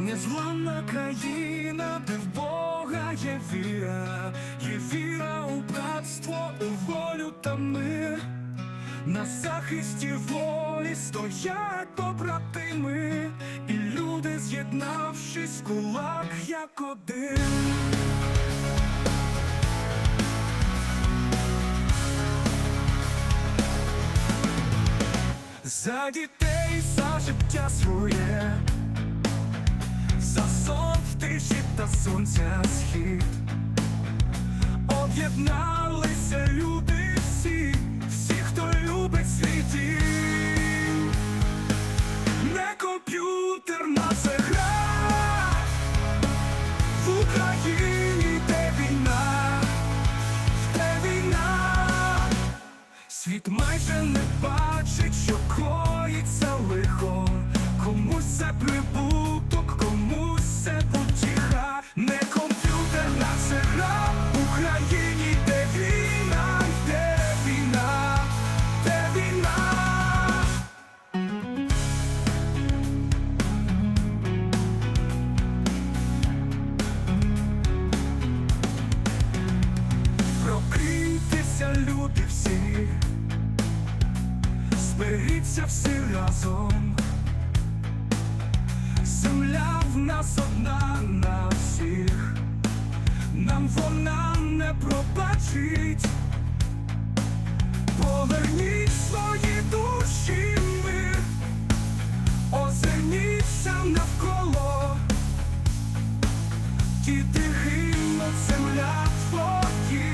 Незламна країна, де в Бога є віра, є віра у братство, у волю та мир. На захисті волі стоять побратими, і люди, з'єднавшись кулак, як один. За дітей, за життя своє, за сон в тиші та сонця схід. Об'єдналися люди всі, всі, хто любить свій. Не комп'ютерна гра в Україні, де війна, де війна. Світ майже не бачить, люди всі, зберіться всі разом. Земля в нас одна на всіх, нам вона не пробачить. Поверніть свої душі мир, озирніться навколо. Діти гинуть, земля твої.